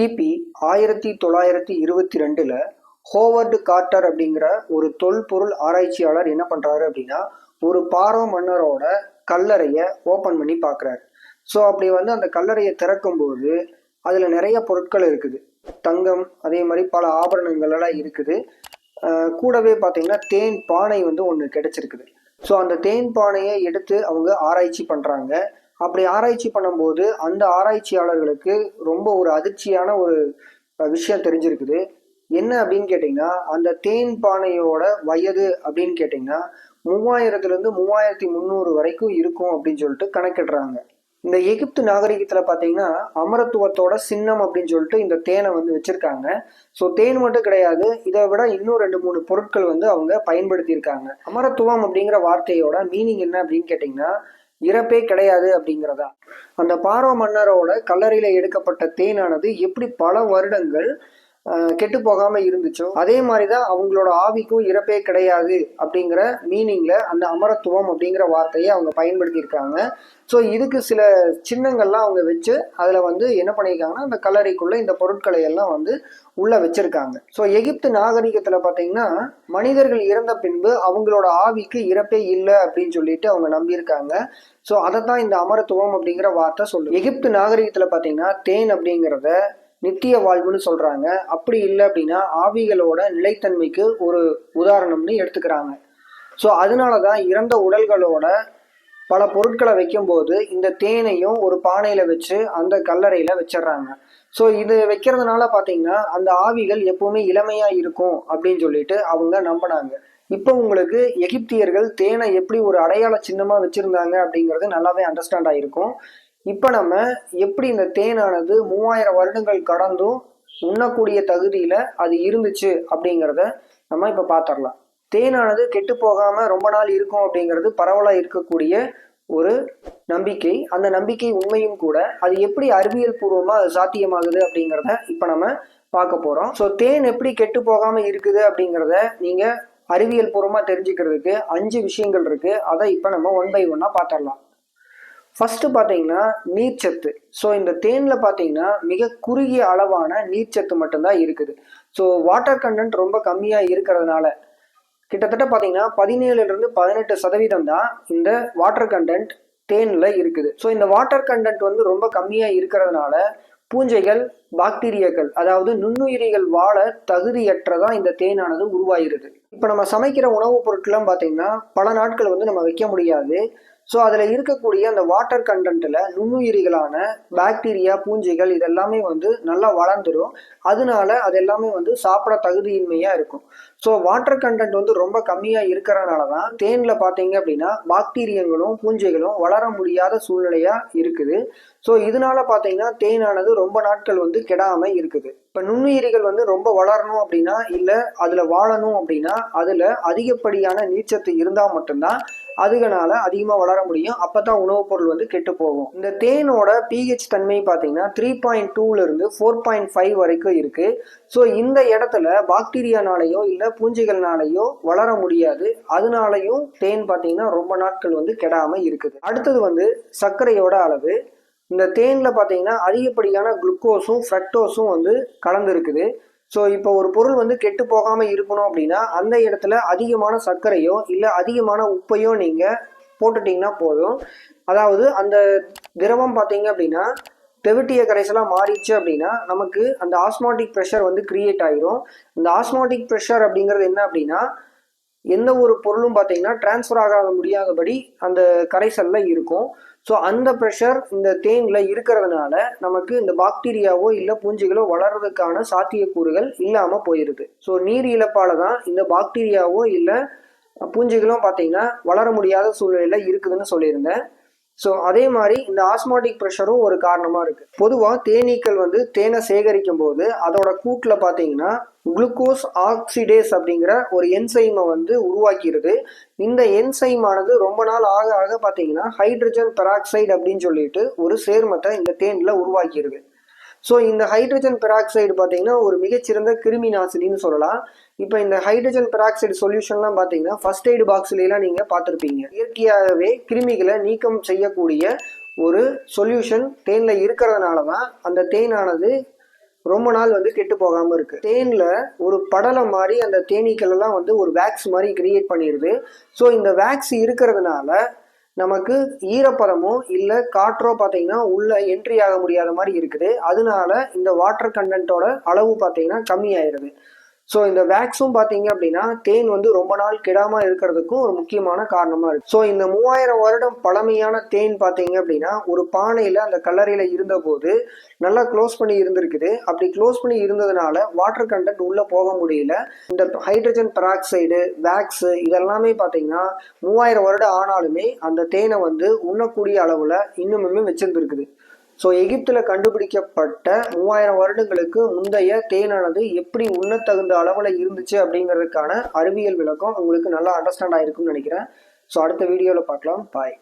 கிபி ஆயிரத்தி தொள்ளாயிரத்தி இருபத்தி ரெண்டில் ஹோவர்டு கார்ட்டர் அப்படிங்கிற ஒரு தொல்பொருள் ஆராய்ச்சியாளர் என்ன பண்ணுறாரு அப்படின்னா ஒரு பாரோ மன்னரோட கல்லறையை ஓப்பன் பண்ணி பார்க்குறாரு. ஸோ அப்படி வந்து அந்த கல்லறையை திறக்கும்போது அதில் நிறைய பொருட்கள் இருக்குது. தங்கம் அதே மாதிரி பல ஆபரணங்கள் எல்லாம் இருக்குது கூடவே பார்த்தீங்கன்னா தேன் பானை வந்து ஒன்று கிடைச்சிருக்குது. ஸோ அந்த தேன் பானையை எடுத்து அவங்க ஆராய்ச்சி பண்ணுறாங்க அப்படி ஆராய்ச்சி பண்ணும்போது அந்த ஆராய்ச்சியாளர்களுக்கு ரொம்ப ஒரு அதிர்ச்சியான ஒரு விஷயம் தெரிஞ்சிருக்குது. என்ன அப்படின்னு கேட்டிங்கன்னா அந்த தேன் பானையோட வயது அப்படின்னு கேட்டிங்கன்னா மூவாயிரத்துலேருந்து மூவாயிரத்தி முந்நூறு வரைக்கும் இருக்கும் அப்படின்னு சொல்லிட்டு கணக்கிடுறாங்க. இந்த எகிப்து நாகரிகத்தில் பார்த்தீங்கன்னா அமரத்துவத்தோட சின்னம் அப்படின்னு சொல்லிட்டு இந்த தேனை வந்து வச்சுருக்காங்க. ஸோ தேன் மட்டும் கிடையாது இதை விட இன்னும் ரெண்டு மூணு பொருட்கள் வந்து அவங்க பயன்படுத்தியிருக்காங்க. அமரத்துவம் அப்படிங்கிற வார்த்தையோட மீனிங் என்ன அப்படின்னு கேட்டிங்கன்னா இறப்பே கிடையாது அப்படிங்கிறதா? அந்த பாரோ மன்னரோட கல்லறையில் எடுக்கப்பட்ட தேனானது எப்படி பல வருடங்கள் கெட்டு போகாம இருந்துச்சோ அதே மாதிரி தான் அவங்களோட ஆவிக்கும் இறப்பே கிடையாது அப்படிங்கிற மீனிங்ல அந்த அமரத்துவம் அப்படிங்கிற வார்த்தையை அவங்க பயன்படுத்தியிருக்காங்க. ஸோ இதுக்கு சில சின்னங்கள்லாம் அவங்க வச்சு அதில் வந்து என்ன பண்ணியிருக்காங்கன்னா அந்த கல்லறைக்குள்ள இந்த பொருட்களை எல்லாம் வந்து உள்ள வச்சிருக்காங்க. ஸோ எகிப்து நாகரிகத்தில் பார்த்தீங்கன்னா மனிதர்கள் இறந்த பின்பு அவங்களோட ஆவிக்கு இறப்பே இல்லை அப்படின்னு சொல்லிட்டு அவங்க நம்பியிருக்காங்க. ஸோ அதை தான் இந்த அமரத்துவம் அப்படிங்கிற வார்த்தை சொல்லுது. எகிப்து நாகரிகத்தில் பார்த்தீங்கன்னா தேன் அப்படிங்கிறத நித்திய வாழ்வுன்னு சொல்றாங்க. அப்படி இல்லை அப்படின்னா ஆவிகளோட நிலைத்தன்மைக்கு ஒரு உதாரணம்னு எடுத்துக்கிறாங்க. ஸோ அதனால தான் இறந்த உடல்களோட பல பொருட்களை வைக்கும்போது இந்த தேனையும் ஒரு பானையில் வச்சு அந்த கல்லறையில் வச்சிடுறாங்க. ஸோ இது வைக்கிறதுனால பார்த்தீங்கன்னா அந்த ஆவிகள் எப்பவுமே இளமையாக இருக்கும் அப்படின்னு சொல்லிட்டு அவங்க நம்பினாங்க. இப்போ உங்களுக்கு எகிப்தியர்கள் தேனை எப்படி ஒரு அடையாள சின்னமாக வச்சுருந்தாங்க அப்படிங்கிறது நல்லாவே அண்டர்ஸ்டாண்ட் ஆகிருக்கும் இப்போ நம்ம எப்படி இந்த தேனானது மூவாயிரம் வருடங்கள் கடந்தும் உண்ணக்கூடிய தகுதியில் அது இருந்துச்சு அப்படிங்கிறத நம்ம இப்போ பார்த்துடலாம் தேனானது கெட்டு போகாமல் ரொம்ப நாள் இருக்கும் அப்படிங்கிறது பரவலாக இருக்கக்கூடிய ஒரு நம்பிக்கை. அந்த நம்பிக்கை உண்மையும் கூட அது எப்படி அறிவியல் பூர்வமாக அது சாத்தியமாகுது அப்படிங்கிறத இப்போ நம்ம பார்க்க போகிறோம் ஸோ தேன் எப்படி கெட்டு போகாமல் இருக்குது அப்படிங்கிறத நீங்கள் அறிவியல் பூர்வமாக தெரிஞ்சுக்கிறதுக்கு அஞ்சு விஷயங்கள் இருக்குது அதை இப்போ நம்ம ஒன் பை ஒன்னாக பார்த்துடலாம் ஃபர்ஸ்ட் பார்த்தீங்கன்னா நீர்ச்சத்து. ஸோ இந்த தேனில் பார்த்தீங்கன்னா மிக குறுகிய அளவான நீர்ச்சத்து மட்டும்தான் இருக்குது. ஸோ வாட்டர் கண்டென்ட் ரொம்ப கம்மியாக இருக்கிறதுனால கிட்டத்தட்ட பார்த்தீங்கன்னா பதினேழுலேருந்து பதினெட்டு சதவீதம் தான் இந்த வாட்டர் கண்டென்ட் தேனில் இருக்குது. ஸோ இந்த வாட்டர் கண்டென்ட் வந்து ரொம்ப கம்மியாக இருக்கிறதுனால பூஞ்சைகள் பாக்டீரியாக்கள் அதாவது நுண்ணுயிரிகள் வாழ தகுதியற்றதான் இந்த தேனானது உருவாகிறது. இப்போ நம்ம சமைக்கிற உணவுப் பொருட்கள்லாம் பார்த்தீங்கன்னா பல நாட்கள் வந்து நம்ம வைக்க முடியாது. ஸோ அதில் இருக்கக்கூடிய அந்த வாட்டர் கண்டென்ட்டில் நுண்ணுயிரிகளான பாக்டீரியா பூஞ்சைகள் இதெல்லாமே வந்து நல்லா வளர்ந்துடும் அதனால அது எல்லாமே வந்து சாப்பிட தகுதியின்மையாக இருக்கும். ஸோ வாட்டர் கண்டென்ட் வந்து ரொம்ப கம்மியாக இருக்கிறனால தான் தேனில் பார்த்தீங்க அப்படின்னா பாக்டீரியங்களும் பூஞ்சைகளும் வளர முடியாத சூழ்நிலையாக இருக்குது. ஸோ இதனால பார்த்தீங்கன்னா தேனானது ரொம்ப நாட்கள் வந்து கெடாமல் இருக்குது. இப்போ நுண்ணுயிரிகள் வந்து ரொம்ப வளரணும் அப்படின்னா இல்லை அதில் வாழணும் அப்படின்னா அதில் அதிகப்படியான நீச்சத்து இருந்தால் மட்டும்தான் அதுகனால அதிகமாக வளர முடியும். அப்போ தான் உணவுப் பொருள் வந்து கெட்டு போகும். இந்த தேனோட பிஹெச் தன்மை பார்த்தீங்கன்னா த்ரீ பாயிண்ட் டூலேருந்து ஃபோர் பாயிண்ட் ஃபைவ் வரைக்கும் இருக்குது ஸோ இந்த இடத்துல பாக்டீரியானாலேயோ இல்லை பூஞ்சைகள்னாலேயோ வளர முடியாது. அதனாலையும் தேன் பார்த்தீங்கன்னா ரொம்ப நாட்கள் வந்து கெடாமல் இருக்குது. அடுத்தது வந்து சர்க்கரையோட அளவு. இந்த தேனில் பார்த்தீங்கன்னா அதிகப்படியான குளுக்கோஸும் ஃப்ரக்டோஸும் வந்து கலந்துருக்குது. ஸோ இப்போ ஒரு பொருள் வந்து கெட்டு போகாமல் இருக்கணும் அப்படின்னா அந்த இடத்துல அதிகமான சர்க்கரையோ இல்லை அதிகமான உப்பையோ நீங்கள் போட்டுட்டிங்கன்னா போதும். அதாவது அந்த திரவம் பார்த்தீங்க அப்படின்னா தெவிட்டிய கரைசலாக மாறிடுச்சு அப்படின்னா நமக்கு அந்த ஆஸ்மாட்டிக் ப்ரெஷர் வந்து கிரியேட் ஆயிரும். இந்த ஆஸ்மாட்டிக் ப்ரெஷர் அப்படிங்கிறது என்ன அப்படின்னா எந்த ஒரு பொருளும் பார்த்தீங்கன்னா டிரான்ஸ்ஃபர் ஆக முடியாதபடி அந்த கரைசலில் இருக்கும். ஸோ அந்த ப்ரெஷர் இந்த தேனில் இருக்கிறதுனால நமக்கு இந்த பாக்டீரியாவோ இல்லை பூஞ்சைகளோ வளர்றதுக்கான சாத்தியக்கூறுகள் இல்லாமல் போயிடுது ஸோ நீர் இழப்பால் தான் இந்த பாக்டீரியாவோ இல்லை பூஞ்சைகளும் பார்த்தீங்கன்னா வளர முடியாத சூழ்நிலையில் இருக்குதுன்னு சொல்லியிருந்தேன். ஸோ அதே மாதிரி இந்த ஆஸ்மாட்டிக் ப்ரெஷரும் ஒரு காரணமாக இருக்குது பொதுவாக தேனீக்கள் வந்து தேனை சேகரிக்கும் போது அதோட கூட்டில் பார்த்தீங்கன்னா குளுக்கோஸ் ஆக்சிடேஸ் அப்படிங்கிற ஒரு என்சைமை வந்து உருவாக்கிடுது. இந்த என்சைமானது ரொம்ப நாள் ஆக ஆக பார்த்தீங்கன்னா ஹைட்ரஜன் பெராக்சைடு அப்படின்னு சொல்லிட்டு ஒரு சேர்மத்தை இந்த தேனில் உருவாக்கிடுது. ஸோ இந்த ஹைட்ரஜன் பெராக்சைடு பார்த்தீங்கன்னா ஒரு மிகச்சிறந்த கிருமி நாசினின்னு சொல்லலாம். இப்போ இந்த ஹைட்ரஜன் பெராக்சைடு சொல்யூஷன்லாம் பார்த்தீங்கன்னா ஃபர்ஸ்ட் எய்டு பாக்ஸ்லாம் நீங்கள் பார்த்துருப்பீங்க. இயற்கையாகவே கிருமிகளை நீக்கம் செய்யக்கூடிய ஒரு சொல்யூஷன் தேனில் இருக்கிறதுனால தான் அந்த தேனானது ரொம்ப நாள் வந்து கெட்டு போகாமல் இருக்குது தேனில் ஒரு படலம் மாதிரி அந்த தேனீக்கள் எல்லாம் வந்து ஒரு வேக்ஸ் மாதிரி கிரியேட் பண்ணிடுது ஸோ இந்த வேக்ஸ் இருக்கிறதுனால நமக்கு ஈரப்பதமோ இல்லை காற்றோ பார்த்தீங்கன்னா உள்ளே என்ட்ரி ஆக முடியாத மாதிரி இருக்குது. அதனால இந்த வாட்டர் கண்டென்ட்டோட அளவு பார்த்தீங்கன்னா கம்மியாயிருது. ஸோ இந்த வேக்ஸும் பார்த்தீங்க அப்படின்னா தேன் வந்து ரொம்ப நாள் கெடாமல் இருக்கிறதுக்கும் ஒரு முக்கியமான காரணமாக இருக்குது ஸோ இந்த மூவாயிரம் வருடம் பழமையான தேன் பார்த்தீங்க அப்படின்னா ஒரு பானையில் அந்த கல்லறையில் இருந்தபோது நல்லா க்ளோஸ் பண்ணி இருந்திருக்குது. அப்படி க்ளோஸ் பண்ணி இருந்ததுனால வாட்டர் கண்டென்ட் உள்ளே போக முடியல. இந்த ஹைட்ரஜன் பெராக்சைடு வேக்ஸு இதெல்லாமே பார்த்தீங்கன்னா மூவாயிரம் வருடம் ஆனாலுமே அந்த தேனை வந்து உண்ணக்கூடிய அளவில் இன்னுமுமே வச்சிருந்துருக்குது. ஸோ எகிப்தில் கண்டுபிடிக்கப்பட்ட மூவாயிரம் வருடங்களுக்கு முந்தைய தேனானது எப்படி உண்ணத்தகுந்த அளவில் இருந்துச்சு அப்படிங்கிறதுக்கான அறிவியல் விளக்கம் உங்களுக்கு நல்லா அண்டர்ஸ்டாண்ட் ஆகிருக்கும்னு நினைக்கிறேன். ஸோ அடுத்த வீடியோவில் பார்க்கலாம். பாய்